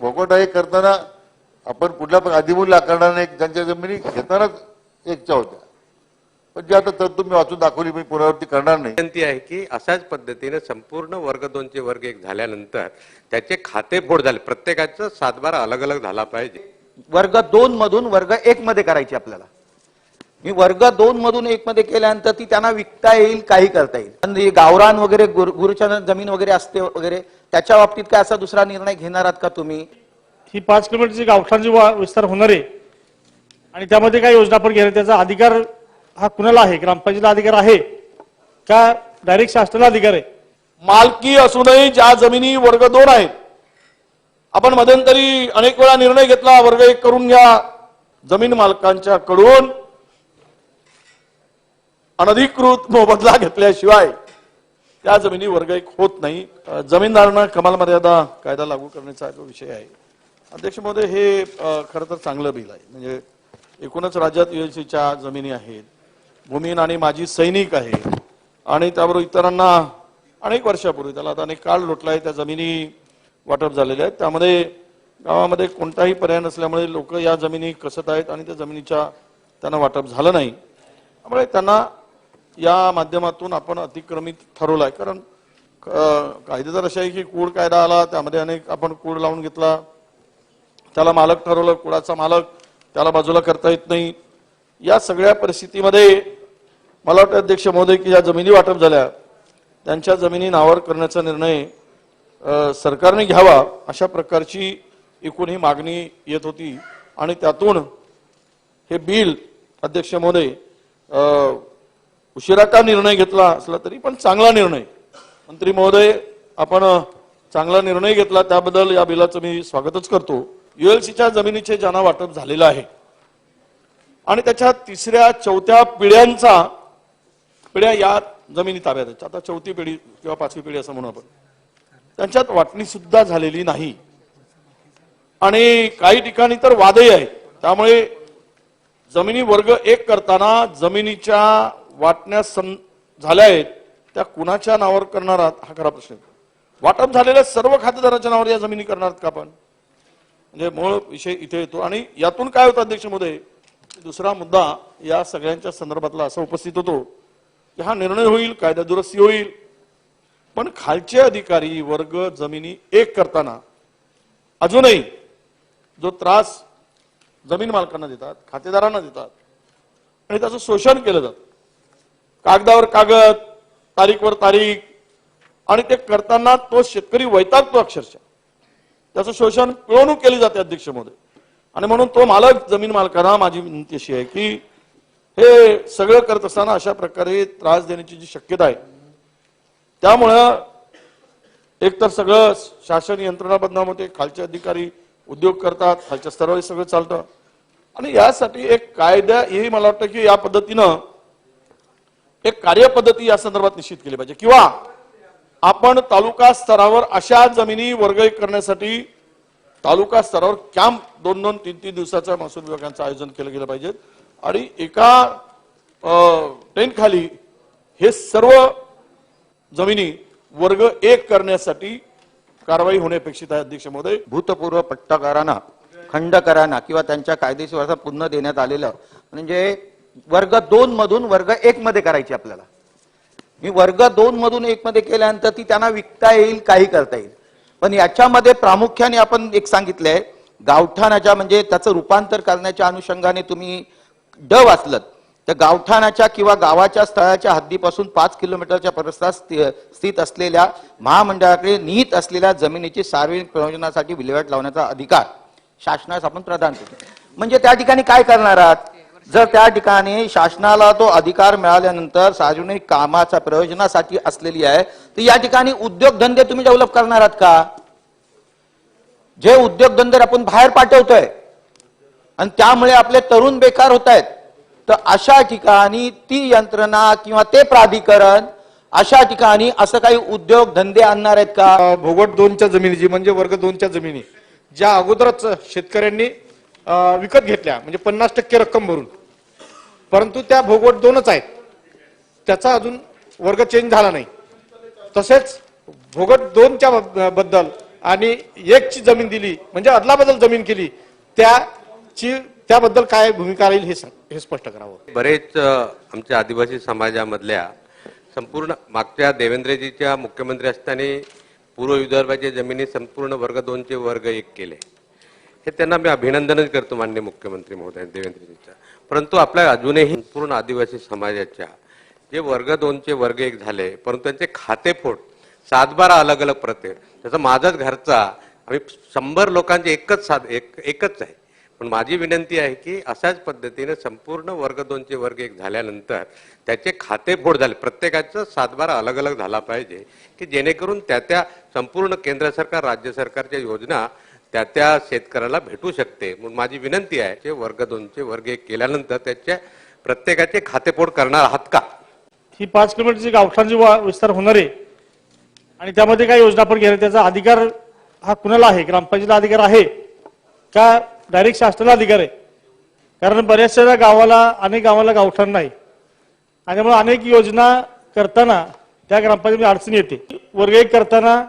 भोगवटा हे करताना आपण कुठल्या पण अधिमूल्य आकारणाने त्यांच्या जमिनी घेतानाच एकच्या होत्या. पण जे आता तर तुम्ही वाचून दाखवली मी पुनरावृत्ती करणार नाही. विनंती आहे की अशाच पद्धतीने संपूर्ण वर्ग दोनचे वर्ग एक झाल्यानंतर त्याचे खाते फोड झाले. प्रत्येकाचं सातबारा अलग अलग झाला पाहिजे. वर्ग दोन मधून वर्ग एक मध्ये करायची आपल्याला. मी वर्ग दोन मधून एक मध्ये केल्यानंतर ती त्यांना विकता येईल काही करता येईल. गावरान वगैरे गुरु- गुरुच्या जमीन वगैरे असते वगैरे त्याच्या बाबतीत काय असा दुसरा निर्णय घेणार आहात का तुम्ही? ही पाच किलोमीटरची गावठाण जी वा- विस्तार होणार. आहे आणि त्यामध्ये काय योजना आपण घेणार त्याचा अधिकार हा कुणाला आहे? ग्रामपंचायतीला अधिकार आहे का डायरेक्ट शासनाला अधिकार आहे? मालकी असूनही ज्या जमिनी वर्ग दोन आहेत आपण मध्यंतरी अनेक वेळा निर्णय घेतला वर्ग एक करून घ्या जमीन मालकांच्या कडून अनधिकृत मोबदला घेतल्याशिवाय त्या जमिनी वर्ग एक होत नाही. जमीनदारांना कमाल मर्यादा कायदा लागू करण्याचा जो विषय आहे. अध्यक्ष महोदय हे खरं तर चांगलं बिल आहे. म्हणजे एकूणच राज्यात युएलसीच्या जमिनी आहेत. भूमीन आणि माजी सैनिक आहे आणि त्याबरोबर इतरांना अनेक वर्षापूर्वी त्याला आता अनेक काळ लोटला आहे त्या जमिनी वाटप झालेल्या आहेत. त्यामध्ये गावामध्ये कोणताही पर्याय नसल्यामुळे लोक या जमिनी कसत आहेत आणि त्या जमिनीच्या त्यांना वाटप झालं नाही. त्यामुळे त्यांना या माध्यमातून आपण अतिक्रमित ठरवलं आहे कारण कायदे तर असे आहे की कूड कायदा आला त्यामध्ये अनेक आपण कूड लावून घेतला. त्याला मालक ठरवलं कुळाचा मालक त्याला बाजूला करता येत नाही. या सगळ्या परिस्थितीमध्ये मला वाटतं अध्यक्ष महोदय की ज्या जमिनी वाटप झाल्या त्यांच्या जमिनी नावावर करण्याचा निर्णय सरकारने घ्यावा अशा प्रकारची एकूण ही मागणी येत होती. आणि त्यातून हे बिल अध्यक्ष महोदय उशिरा का निर्णय घेतला असला तरी पण चांगला निर्णय. मंत्री महोदय आपण चांगला निर्णय घेतला त्याबद्दल या बिलाचं मी स्वागतच करतो. युएलसीच्या जमिनीचे ज्यांना वाटप झालेलं आहे आणि त्याच्या तिसऱ्या चौथ्या पिढ्यांचा पिढ्या या जमिनी ताब्यात आता चौथी पिढी किंवा पाचवी पिढी असं म्हणू आपण. त्यांच्यात वाटणी सुद्धा झालेली नाही. आणि काही ठिकाणी तर वादही आहे त्यामुळे जमिनी वर्ग एक करताना जमिनीच्या वाटण्या सं झाल्या आहेत त्या कुणाच्या नावावर करणार आहात? हा खरा प्रश्न आहे. वाटप झालेल्या सर्व खातेदाराच्या नावावर या जमिनी करणार का आपण? म्हणजे मूळ विषय इथे येतो. आणि यातून काय होतं अध्यक्ष महोदय दुसरा मुद्दा या सगळ्यांच्या संदर्भातला असा उपस्थित होतो की हा निर्णय होईल कायदा दुरुस्ती होईल. पण खालचे अधिकारी वर्ग जमिनी एक करताना अजूनही जो त्रास जमीन मालकांना देतात खातेदारांना देतात आणि त्याचं शोषण केलं जातं. कागदावर कागद तारीखवर तारीख आणि ते करताना तो शेतकरी वैतागतो अक्षरशः. त्याचं शोषण पिळवणूक केली जाते अध्यक्ष महोदय आणि म्हणून तो मालक जमीन मालकांना माझी विनंती अशी आहे की हे सगळं करत असताना अशा प्रकारे त्रास देण्याची जी शक्यता आहे त्यामुळं एकतर सगळं शासन यंत्रणा बदनाम खालचे अधिकारी उद्योग करतात खालच्या स्तरावर सगळं चालतं. आणि यासाठी एक कायदा हे मला वाटतं की या पद्धतीनं एक कार्यपद्धती या संदर्भात निश्चित केली पाहिजे. किंवा आपण तालुका स्तरावर अशा जमिनी वर्ग एक करण्यासाठी तालुका स्तरावर कॅम्प दोन दोन तीन तीन दिवसाचा महसूल विभागांचं आयोजन केलं गेलं पाहिजे. आणि एका टेंट खाली हे सर्व जमिनी वर्ग एक करण्यासाठी कारवाई होणे अपेक्षित आहे अध्यक्ष महोदय. भूतपूर्व पट्टाकारांना खंडकरांना किंवा त्यांच्या कायदेशीर पुन्हा देण्यात आलेलं म्हणजे वर्ग दोन मधून वर्ग एक मध्ये करायची आपल्याला. मी वर्ग दोन मधून एक मध्ये केल्यानंतर ती त्यांना विकता येईल काही करता येईल. पण याच्यामध्ये प्रामुख्याने आपण एक सांगितलंय गावठाणाच्या म्हणजे त्याचं रूपांतर करण्याच्या अनुषंगाने तुम्ही ड वाचलत. तर गावठाणाच्या किंवा गावाच्या स्थळाच्या हद्दीपासून पाच किलोमीटरच्या परिसरात स्थित असलेल्या महामंडळाकडे निहित असलेल्या जमिनीची सार्वजनिक प्रयोजनासाठी विल्हेवाट लावण्याचा अधिकार शासनास आपण प्रदान करतो. म्हणजे त्या ठिकाणी काय करणार आहात? जर त्या ठिकाणी शासनाला तो अधिकार मिळाल्यानंतर सार्वजनिक कामाच्या प्रयोजनासाठी असलेली आहे तर या ठिकाणी उद्योगधंदे तुम्ही डेव्हलप करणार आहात का? जे उद्योगधंदे आपण बाहेर पाठवतोय आणि त्यामुळे आपले तरुण बेकार होत आहेत तर अशा ठिकाणी ती यंत्रणा किंवा ते प्राधिकरण अशा ठिकाणी असं काही उद्योगधंदे आणणार आहेत का? भोगट दोनच्या जमिनी जी म्हणजे वर्ग दोनच्या जमिनी ज्या अगोदरच शेतकऱ्यांनी विकत घेतल्या म्हणजे पन्नास टक्के रक्कम भरून. परंतु त्या भोगवट दोनच आहेत. त्याचा अजून वर्ग चेंज झाला नाही. तसेच भोगट दोनच्या ब- बद्दल आणि एकची जमीन दिली म्हणजे अदलाबदल जमीन केली त्याची त्याबद्दल काय भूमिका राहील हे हे स्पष्ट करावं. बरेच आमच्या आदिवासी समाजामधल्या संपूर्ण मागच्या देवेंद्रजीच्या मुख्यमंत्री असताना पूर्व विदर्भाच्या जमिनी संपूर्ण वर्ग दोनचे वर्ग एक केले. हे त्यांना मी अभिनंदनच करतो माननीय मुख्यमंत्री महोदय देवेंद्रजींच्या. परंतु आपल्या अजूनही संपूर्ण आदिवासी समाजाच्या जे वर्ग दोनचे वर्ग एक झाले परंतु त्यांचे खातेफोट सातबारा सात बारा अलग अलग प्रत्येक त्याचा माझाच घरचा आम्ही शंभर लोकांचे एकच साध एक एकच आहे. पण माझी विनंती आहे की अशाच पद्धतीने संपूर्ण वर्ग दोनचे वर्ग एक झाल्यानंतर त्याचे खातेफोड झाले. प्रत्येकाचं सातबारा अलग अलग झाला पाहिजे की जेणेकरून त्या त्या संपूर्ण केंद्र सरकार राज्य सरकारच्या योजना त्या त्या शेतकऱ्याला भेटू शकते. म्हणून माझी विनंती आहे जे वर्ग दोनचे वर्ग एक केल्यानंतर त्याच्या प्रत्येकाचे खातेपोट करणार आहात का? ही पाच किलोमीटरची गावठांची वा- विस्तार होणार आहे. आणि त्यामध्ये काय योजना आपण घेणार त्याचा अधिकार हा कुणाला आहे? ग्रामपंचायतीला अधिकार आहे का डायरेक्ट शासनाला अधिकार आहे? कारण बऱ्याचशा गावाला अनेक गावाला गावठाण नाही. आणि त्यामुळे अनेक योजना करताना त्या ग्रामपंचायतीमध्ये अडचण येते. वर्ग एक करताना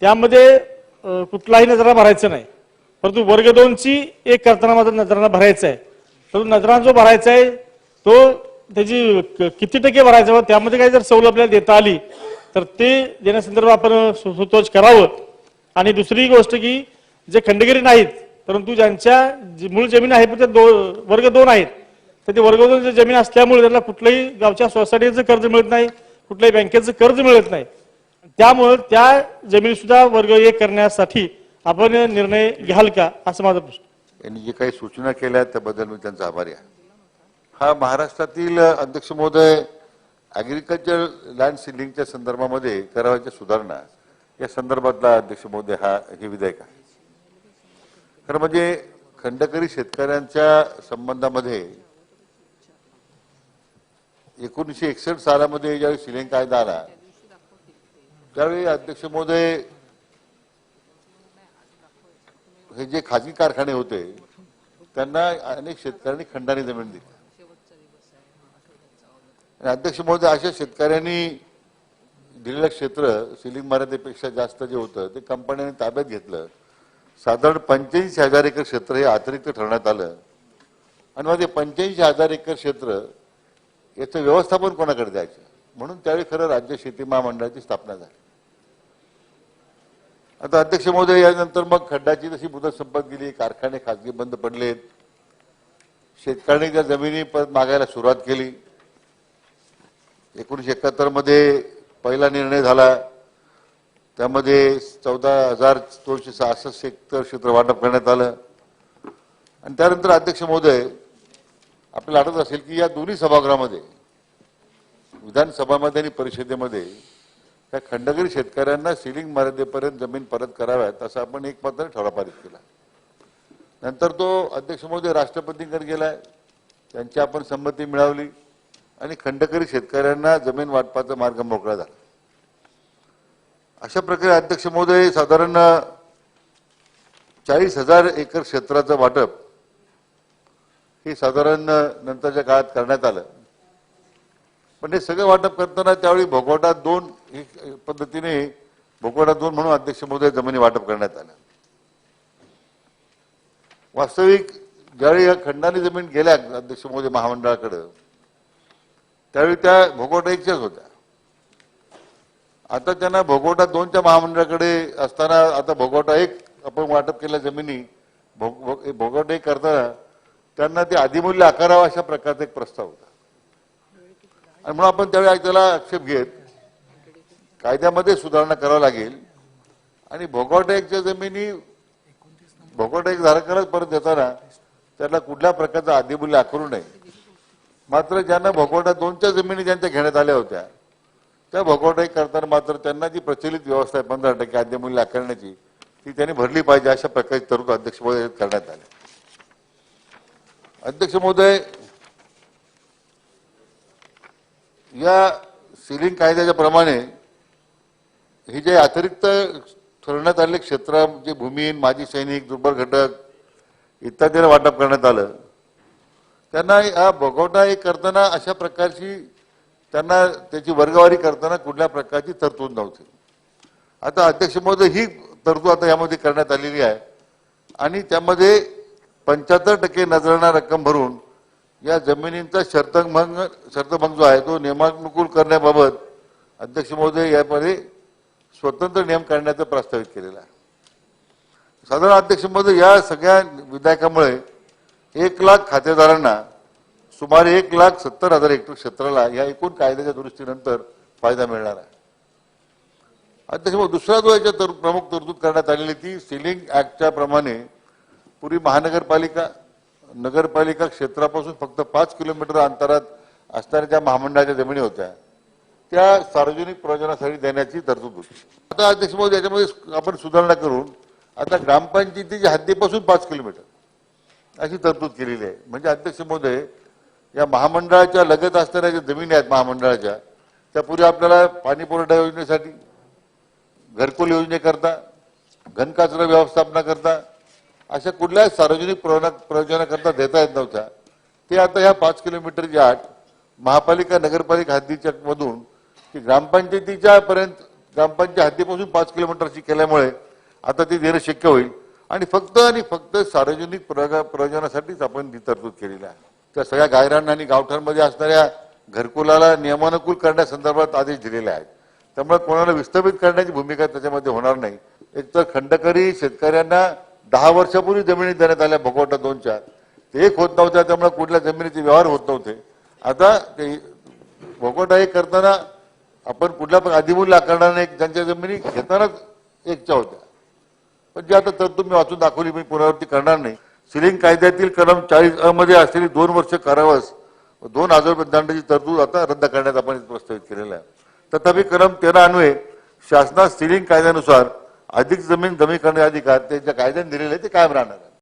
त्यामध्ये कुठलाही नजरा भरायचा नाही. परंतु वर्ग दोनची एक करताना माझा नजराना भरायचा आहे. परंतु नजराना जो भरायचा आहे तो त्याची क- किती टक्के भरायचा व त्यामध्ये काही जर सवलत आपल्याला देता आली तर ते देण्यासंदर्भात आपण सु- सुतोष करावं. आणि दुसरी गोष्ट की जे खंडगिरी नाहीत परंतु ज्यांच्या जी मूळ जमीन आहे पण त्या दो वर्ग दोन आहेत तर ते वर्ग दोन जमीन असल्यामुळे त्यांना कुठल्याही गावच्या सोसायटीचं कर्ज मिळत नाही कुठल्याही बँकेचं कर्ज मिळत नाही. त्यामुळे त्या जमीन सुद्धा वर्ग एक करण्यासाठी आपण निर्णय घ्याल का? असं माझा प्रश्न. यांनी जे काही सूचना केल्या आहेत त्याबद्दल मी त्यांचा आभारी आहे. हा महाराष्ट्रातील अध्यक्ष महोदय ॲग्रिकल्चर लँड सिलिंगच्या संदर्भामध्ये करावयाच्या सुधारणा या संदर्भातला अध्यक्ष महोदय हा हे विधेयक आहे. खरं म्हणजे खंडकरी शेतकऱ्यांच्या संबंधामध्ये एकोणीसशे एकसष्ट सालामध्ये ज्यावेळी सिलिंग कायदा आला त्यावेळी अध्यक्ष महोदय हे जे खाजगी कारखाने होते त्यांना अनेक शेतकऱ्यांनी खंडाने जमीन दिली. आणि अध्यक्ष महोदय अशा शेतकऱ्यांनी दिलेलं क्षेत्र सिलिंग मर्यादेपेक्षा जास्त जे होतं ते कंपन्यांनी ताब्यात घेतलं. साधारण पंच्याऐंशी हजार एकर क्षेत्र हे अतिरिक्त ठरवण्यात आलं. आणि मग ते पंच्याऐंशी हजार एकर क्षेत्र याचं व्यवस्थापन कोणाकडे द्यायचं? म्हणून त्यावेळी खरं राज्य शेती महामंडळाची स्थापना झाली. आता अध्यक्ष महोदय यानंतर मग खड्डाची तशी मुदत संपत गेली कारखाने खाजगी बंद पडलेत. शेतकऱ्यांनी त्या जमिनी परत मागायला सुरुवात केली. एकोणीसशे एकाहत्तरमध्ये पहिला निर्णय झाला. त्यामध्ये चौदा हजार दोनशे सहासष्ट हेक्टर क्षेत्र वाटप करण्यात आलं. आणि त्यानंतर अध्यक्ष महोदय आपल्याला आठवत असेल की या दोन्ही सभागृहामध्ये विधानसभामध्ये आणि परिषदेमध्ये त्या खंडगरी शेतकऱ्यांना सिलिंग मर्यादेपर्यंत जमीन परत कराव्यात असं आपण एक मात्र ठराव पारित केला. नंतर तो अध्यक्ष महोदय राष्ट्रपतींकडे गेलाय त्यांची आपण संमती मिळवली आणि खंडकरी शेतकऱ्यांना जमीन वाटपाचा मार्ग मोकळा झाला. अशा प्रकारे अध्यक्ष महोदय साधारण चाळीस हजार एकर क्षेत्राचं वाटप हे साधारण नंतरच्या काळात करण्यात आलं. पण हे सगळं वाटप करताना त्यावेळी भोगवटा दोन पद्धतीने भोगवटा दोन म्हणून अध्यक्ष महोदय जमिनी वाटप करण्यात आल्या. वास्तविक ज्यावेळी या खंडाने जमीन गेल्या अध्यक्ष महोदय महामंडळाकडं त्यावेळी त्या भोगवटा एकच्याच होत्या. आता त्यांना भोगवटा दोनच्या महामंडळाकडे असताना आता भोगवटा एक आपण वाटप केल्या जमिनी भोग भोगवटा एक करताना त्यांना ते आदिमूल्य आकारावं अशा प्रकारचा एक प्रस्ताव होता. आणि म्हणून आपण त्यावेळी त्याला आक्षेप घेत कायद्यामध्ये सुधारणा करावं लागेल. आणि भोगवटा एकच्या जमिनी भोगवटा एक धारकालाच परत देताना त्याला कुठल्या प्रकारचा आदिमूल्य आकारू नये. मात्र ज्यांना भोगवटा दोनच्या जमिनी ज्यांच्या घेण्यात आल्या होत्या त्या भोगवटा एक करताना मात्र त्यांना जी प्रचलित व्यवस्था आहे पंधरा टक्के आद्यमूल्य आकारण्याची ती त्यांनी भरली पाहिजे अशा प्रकारची तरतूद अध्यक्ष महोदय करण्यात आली. अध्यक्ष महोदय या सिलिंग कायद्याच्या प्रमाणे हे जे अतिरिक्त ठरवण्यात आलेले क्षेत्र जे भूमिहीन माजी सैनिक दुर्बल घटक इत्यादींना वाटप करण्यात आलं. त्यांना हा भोगवटा हे करताना अशा प्रकारची त्यांना त्याची वर्गवारी करताना कुठल्या प्रकारची तरतूद नव्हती. आता अध्यक्ष महोदय ही तरतूद आता यामध्ये करण्यात आलेली आहे. आणि त्यामध्ये पंच्याहत्तर टक्के नजरांना रक्कम भरून या जमिनींचा शर्तभंग शर्तभंग जो आहे तो नियमानुकूल करण्याबाबत अध्यक्ष महोदय यामध्ये स्वतंत्र नियम काढण्याचं प्रस्तावित केलेला आहे. साधारण अध्यक्ष महोदय या सगळ्या विधेयकामुळे एक लाख खातेदारांना सुमारे एक लाख सत्तर हजार हेक्टर क्षेत्राला या एकूण कायद्याच्या दुरुस्तीनंतर फायदा मिळणार आहे. अध्यक्ष महोदय दुसरा जो याच्या तर प्रमुख तरतूद करण्यात आलेली ती सिलिंग ऍक्टच्या प्रमाणे पूर्वी महानगरपालिका नगरपालिका क्षेत्रापासून फक्त पाच किलोमीटर अंतरात असणाऱ्या ज्या महामंडळाच्या जमिनी होत्या त्या सार्वजनिक प्रयोजनासाठी देण्याची तरतूद होती. आता अध्यक्ष महोदय याच्यामध्ये आपण सुधारणा करून आता ग्रामपंचायतीच्या हद्दीपासून पाच किलोमीटर अशी तरतूद केलेली आहे. म्हणजे अध्यक्ष महोदय या महामंडळाच्या लगत असणाऱ्या ज्या जमिनी आहेत महामंडळाच्या त्यापूर्वी आपल्याला पाणी पुरवठा योजनेसाठी घरकुल योजनेकरता घनकचरा व्यवस्थापनाकरता अशा कुठल्याही सार्वजनिक प्रयोजनाकरता देता येत नव्हत्या. ते आता ह्या पाच किलोमीटरच्या आठ महापालिका नगरपालिका हद्दीच्या मधून की ग्रामपंचायतीच्या पर्यंत ग्रामपंचायत हद्दीपासून पाच किलोमीटरची केल्यामुळे आता ते देणं शक्य होईल. आणि फक्त आणि फक्त सार्वजनिक प्रयोजनासाठीच आपण ती तरतूद केलेली आहे. त्या सगळ्या गायरान आणि गावठांमध्ये असणाऱ्या घरकुलाला नियमानुकूल करण्यासंदर्भात आदेश दिलेले आहेत. त्यामुळे कोणाला विस्थापित करण्याची भूमिका त्याच्यामध्ये होणार नाही. एक तर खंडकरी शेतकऱ्यांना दहा वर्षापूर्वी जमिनी देण्यात आल्या भोगवटा दोन ते एक होत नव्हत्या त्यामुळे कुठल्या जमिनीचे व्यवहार होत नव्हते. आता ते भोगवटा हे करताना आपण कुठल्या पण अधिमूल्य आकारणाने ज्यांच्या जमिनी घेतानाच एकच्या होत्या. पण जे आता तरतूद मी वाचून दाखवली मी पुनरावृत्ती करणार नाही. सिलिंग कायद्यातील कलम चाळीस अ मध्ये असलेली दोन वर्ष कारावास दोन हजार रुपये दंडाची तरतूद आता रद्द करण्यात आपण प्रस्तावित केलेला आहे. तथापि कलम तेरा अन्वये शासनात सिलिंग कायद्यानुसार अधिक जमीन कमी करण्याचे अधिकार त्यांच्या कायद्याने दिलेले ते कायम राहणार.